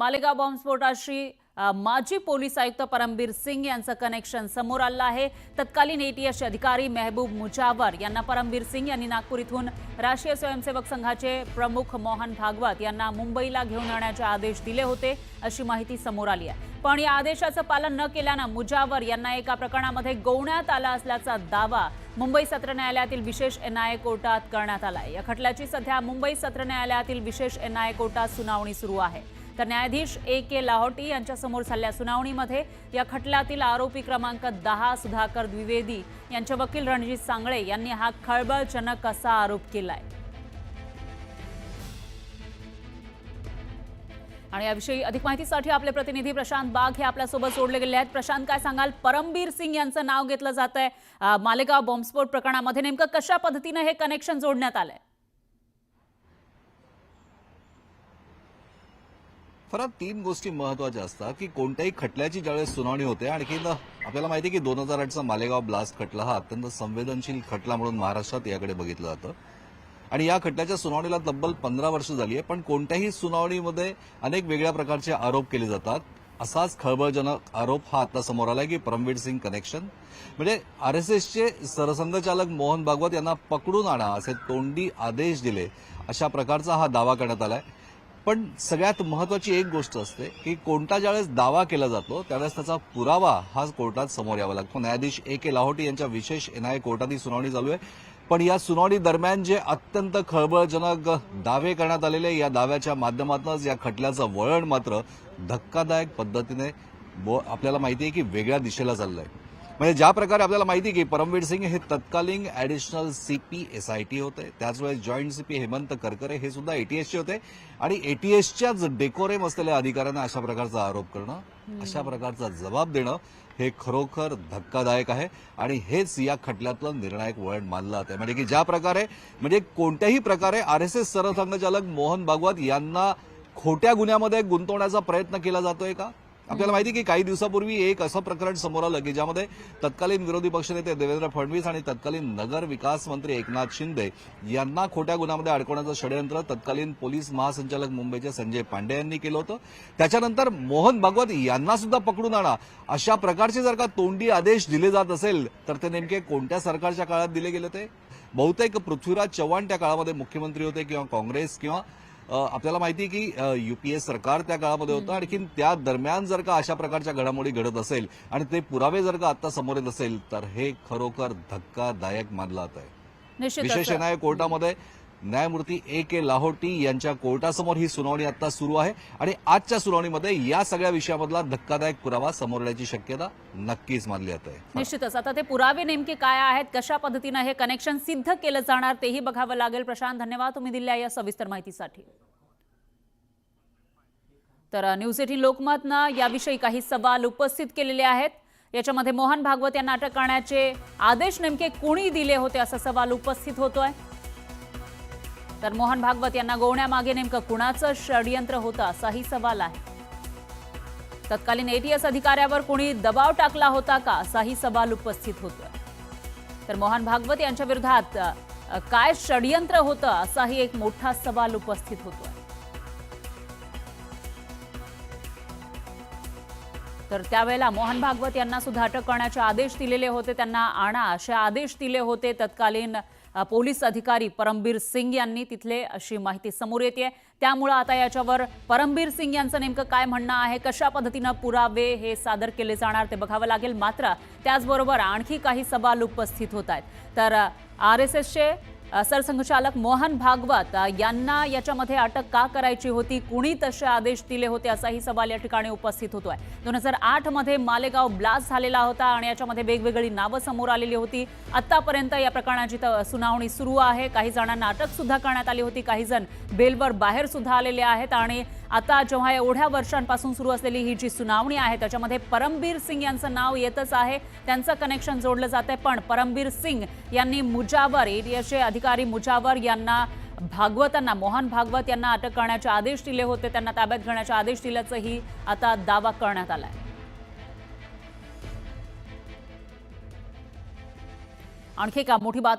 मालेगाव बॉम्बस्फोटाशी माजी पोलीस आयुक्त परमबीर सिंग यांचं कनेक्शन समोर आलं आहे. तत्कालीन एटीएसचे अधिकारी मेहबूब मुजावर यांना परमबीर सिंग यांनी नागपूर इथून राष्ट्रीय स्वयंसेवक संघाचे प्रमुख मोहन भागवत यांना मुंबईला घेऊन येण्याचे आदेश दिले होते अशी माहिती समोर आली आहे. पण या आदेशाचं पालन न केल्यानं मुजावर यांना एका प्रकरणामध्ये गोवण्यात आला असल्याचा दावा मुंबई सत्र न्यायालयातील विशेष एनआयए कोर्टात करण्यात आला आहे या खटल्याची सध्या मुंबई सत्र न्यायालयातील विशेष एनआयए कोर्टात सुनावणी सुरू आहे. तर न्यायाधीश ए के लाहोटी यांच्यासमोर झालेल्या सुनावणीमध्ये या खटल्यातील आरोपी क्रमांक दहा सुधाकर द्विवेदी यांचे वकील रणजित सांगळे यांनी हा खळबळजनक असा आरोप केलाय. आणि याविषयी अधिक माहितीसाठी आपले प्रतिनिधी प्रशांत बाग हे आपल्यासोबत जोडले गेले आहेत. प्रशांत काय सांगाल? परमबीर सिंग यांचं नाव घेतलं जात आहे मालेगाव बॉम्बस्फोट प्रकरणामध्ये नेमकं कशा पद्धतीनं हे कनेक्शन जोडण्यात आलंय? फरक तीन गोष्टी महत्त्वाच्या असतात की कोणत्याही खटल्याची ज्यावेळेस सुनावणी होते आणखी आपल्याला माहिती आहे की दोन हजार आठचा मालेगाव ब्लास्ट खटला हा अत्यंत संवेदनशील खटला म्हणून महाराष्ट्रात याकडे बघितलं जातं. आणि या खटल्याच्या सुनावणीला तब्बल पंधरा वर्ष झाली आहे पण कोणत्याही सुनावणीमध्ये अनेक वेगळ्या प्रकारचे आरोप केले जातात. असाच खळबळजनक आरोप हा आता समोर आलाय की परमवीर सिंग कनेक्शन. म्हणजे आरएसएसचे सरसंघचालक मोहन भागवत यांना पकडून आणा असे तोंडी आदेश दिले अशा प्रकारचा हा दावा करण्यात आला आहे पण सगळ्यात महत्वाची एक गोष्ट असते की कोणता ज्यावेळेस दावा केला जातो त्यावेळेस त्याचा पुरावा हा कोर्टात समोर यावा लागतो. न्यायाधीश ए के लाहोटी यांच्या विशेष एनआयए कोर्टात ही सुनावणी चालू आहे. पण या सुनावणी दरम्यान जे अत्यंत खळबळजनक दावे करण्यात आलेले या दाव्याच्या माध्यमातूनच या खटल्याचं वळण मात्र धक्कादायक पद्धतीने आपल्याला माहिती आहे की वेगळ्या दिशेला चाललंय. म्हणजे ज्या प्रकारे आपल्याला माहिती की परमवीर सिंग हे तत्कालीन ऍडिशनल सीपी एसआयटी होते. त्याच वेळेस जॉईंट सीपी हेमंत करकरे हे सुद्धा एटीएसचे होते. आणि एटीएसच्याच डेकोरेम असलेल्या अधिकाऱ्यांना अशा प्रकारचा आरोप करणं अशा प्रकारचा जबाब देणं हे खरोखर धक्कादायक आहे. आणि हेच या खटल्यातलं निर्णायक वळण मानलं जात आहे म्हणजे की ज्या प्रकारे म्हणजे कोणत्याही प्रकारे आरएसएस सरसंघचालक मोहन भागवत यांना खोट्या गुन्ह्यामध्ये गुंतवण्याचा प्रयत्न केला जातोय का? आपल्याला माहिती की काही दिवसापूर्वी एक असं प्रकरण समोर आलं की ज्यामध्ये तत्कालीन विरोधी पक्षनेते देवेंद्र फडणवीस आणि तत्कालीन नगर विकास मंत्री एकनाथ शिंदे यांना खोट्या गुन्ह्यामध्ये अडकवण्याचं षडयंत्र तत्कालीन पोलीस महासंचालक मुंबईचे संजय पांडे यांनी केलं होतं. त्याच्यानंतर मोहन भागवत यांना सुद्धा पकडून आणा. अशा प्रकारचे जर का तोंडी आदेश दिले जात असेल तर ते नेमके कोणत्या सरकारच्या काळात दिले गेले ते? बहुतेक पृथ्वीराज चव्हाण त्या काळामध्ये मुख्यमंत्री होते किंवा काँग्रेस किंवा आपल्याला माहिती आहे की युपीए सरकार त्या काळामध्ये होतं. आणखीन त्या दरम्यान जर का अशा प्रकारच्या घडामोडी घडत असेल आणि ते पुरावे जर का आता समोर येत असेल तर हे खरोखर धक्कादायक मानलं जात आहे विशेष न्याय कोर्टामध्ये न्यायमूर्ती ए के लाहोटी यांच्या कोर्टासमोर ही सुनावणी आता सुरू आहे आणि आजच्या सुनावणीमध्ये या सगळ्या विषयामधला धक्कादायक पुरावा समोर येण्याची शक्यता नक्कीच मानली जात. आहे निश्चितच. आता ते पुरावे नेमके काय आहेत कशा पद्धतीनं हे कनेक्शन सिद्ध केलं जाणार तेही बघावं लागेल. प्रशांत धन्यवाद. तुम्ही दिल्या या सविस्तर माहितीसाठी. तर न्यूज एटीन लोकमतनं याविषयी काही सवाल उपस्थित केलेले आहेत. याच्यामध्ये मोहन भागवत यांना अटक करण्याचे आदेश नेमके कोणी दिले होते असा सवाल उपस्थित होतोय. तर मोहन भागवत यांना गोवण्यामागे नेमकं कुणाचं षडयंत्र होतं असाही सवाल आहे. तत्कालीन एटीएस अधिकाऱ्यावर कोणी दबाव टाकला होता का असाही सवाल उपस्थित होतो तर मोहन भागवत यांच्या विरोधात काय षडयंत्र होतं असाही एक मोठा सवाल उपस्थित होतो तर त्यावेळेला मोहन भागवत यांना सुद्धा अटक करण्याचे आदेश दिलेले होते त्यांना आणा असे आदेश दिले होते तत्कालीन पोलीस अधिकारी परमबीर सिंग यांनी तिथले अशी माहिती समोर येते त्यामुळं आता याच्यावर परमबीर सिंग यांचं नेमकं काय म्हणणं आहे कशा पद्धतीनं पुरावे हे सादर केले जाणार ते बघावं लागेल. मात्र त्याचबरोबर आणखी काही सवाल उपस्थित होत आहेत. तर आर एस एसचे सरसंघचालक मोहन भागवत यांना याच्यामध्ये अटक का करायची होती? कुणी तसे आदेश दिले होते? असाही सवाल या ठिकाणी उपस्थित होतोय. दोन हजार आठमध्ये मालेगाव ब्लास्ट झालेला होता आणि याच्यामध्ये वेगवेगळी नावं समोर आलेली होती. आतापर्यंत या प्रकरणाची सुनावणी सुरू आहे. काही जणांना अटक सुद्धा करण्यात आली होती. काही जण बेलवर बाहेर सुद्धा आलेले आहेत आणि आता जेव्हा एवढ्या वर्षांपासून सुरू असलेली ही जी सुनावणी आहे त्याच्यामध्ये परमबीर सिंग यांचं नाव येतच आहे. त्यांचं कनेक्शन जोडलं जात आहे पण परमबीर सिंग यांनी मुजावर एरियाचे अधिकारी मुजावर यांना भागवतांना मोहन भागवत यांना अटक करण्याचे आदेश दिले होते. त्यांना ताब्यात घेण्याचे आदेश दिल्याचंही आता दावा करण्यात आलाय. आणखी का मोठी बातमी